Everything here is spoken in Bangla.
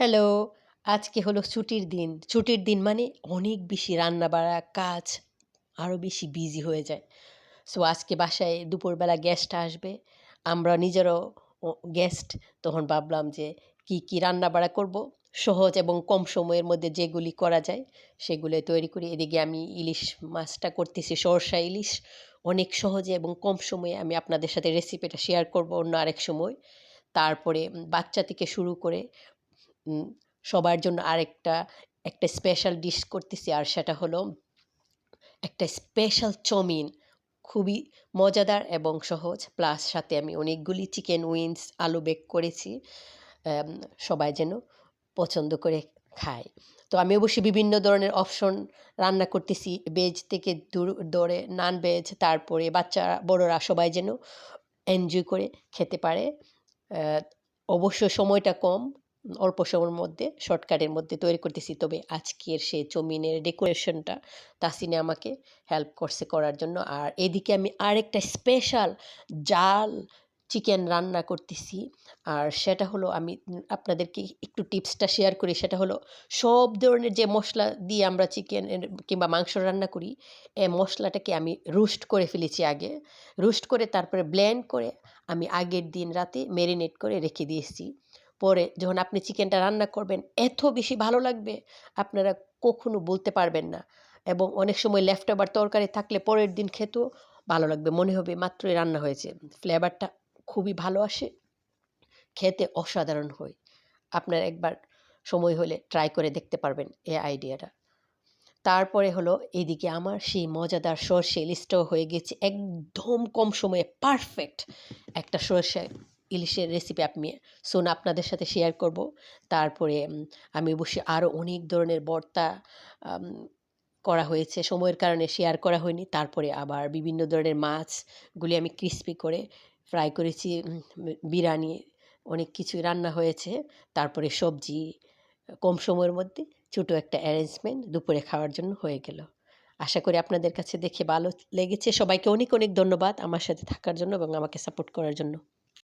হ্যালো! আজকে হলো ছুটির দিন। ছুটির দিন মানে অনেক বেশি রান্না-বাড়া, কাজ আরও বেশি বিজি হয়ে যায়। সো আজকে বাসায় দুপুরবেলা গেস্ট আসবে। আমরা নিজেরও গেস্ট। তখন ভাবলাম যে কি, কি রান্না-বাড়া করব। সহজ এবং কম সময়ের মধ্যে যেগুলি করা যায় সেগুলো তৈরি করি। এদিকে আমি ইলিশ মাছটা করতেছি সরষা ইলিশ। অনেক সহজে এবং কম সময়ে আমি আপনাদের সাথে রেসিপিটা শেয়ার করব অন্য আরেক সময়। তারপরে বাচ্চা থেকে শুরু করে সবার জন্য আরেকটা একটা স্পেশাল ডিশ করতেছি আর সেটা হলো একটা স্পেশাল চাউমিন। খুবই মজাদার এবং সহজ। প্লাস সাথে আমি অনেকগুলি চিকেন উইংস, আলু বেক করেছি। সবাই যেন পছন্দ করে খায়। তো আমি অবশ্যই বিভিন্ন ধরনের অপশন রান্না করতেছি। ভেজ থেকে দূর ধরে নন ভেজ তারপরে বাচ্চারা, বড়রা সবাই যেন এনজয় করে খেতে পারে। অবশ্য সময়টা কম। অল্প সময়ের মধ্যে শর্টকাটের মধ্যে তৈরি করতেছি। তবে আজকের সেই চাউমিনের ডেকোরেশনটা তাসিনে আমাকে হেল্প করছে করার জন্য। আর এদিকে আমি আরেকটা স্পেশাল জাল চিকেন রান্না করতেছি। আর সেটা হলো আমি আপনাদেরকে একটু টিপসটা শেয়ার করি। সেটা হলো সব ধরনের যে মশলা দিয়ে আমরা চিকেন কিংবা মাংস রান্না করি, এ মশলাটাকে আমি রোস্ট করে ফেলেছি আগে। রোস্ট করে তারপরে ব্লেন্ড করে আমি আগের দিন রাতে মেরিনেট করে রেখে দিয়েছি। পরে যখন আপনি চিকেনটা রান্না করবেন, এত বেশি ভালো লাগবে, আপনারা কখনো বলতে পারবেন না। এবং অনেক সময় লেফট ওভার তরকারি থাকলে পরের দিন খেতেও ভালো লাগবে। মনে হবে মাত্রই রান্না হয়েছে। ফ্লেভারটা খুবই ভালো আসে। খেতে অসাধারণ হয়। আপনারা একবার সময় হলে ট্রাই করে দেখতে পারবেন এই আইডিয়াটা। তারপরে হলো এদিকে আমার সেই মজাদার সরষে লিস্টও হয়ে গেছে, একদম কম সময়ে পারফেক্ট একটা সরষে ইলিশের রেসিপি আপনি সোন আপনাদের সাথে শেয়ার করব। তারপরে আমি অবশ্যই আরও অনেক ধরনের আম করা হয়েছে। সময়ের কারণে শেয়ার করা হয়নি। তারপরে আবার বিভিন্ন ধরনের মাছগুলি আমি ক্রিসপি করে ফ্রাই করেছি। বিরিয়ানি অনেক কিছুই রান্না হয়েছে। তারপরে সবজি কম সময়ের মধ্যে ছোটো একটা অ্যারেঞ্জমেন্ট দুপুরে খাওয়ার জন্য হয়ে গেল। আশা করি আপনাদের কাছে দেখে ভালো লেগেছে। সবাইকে অনেক, অনেক ধন্যবাদ আমার সাথে থাকার জন্য এবং আমাকে সাপোর্ট করার জন্য।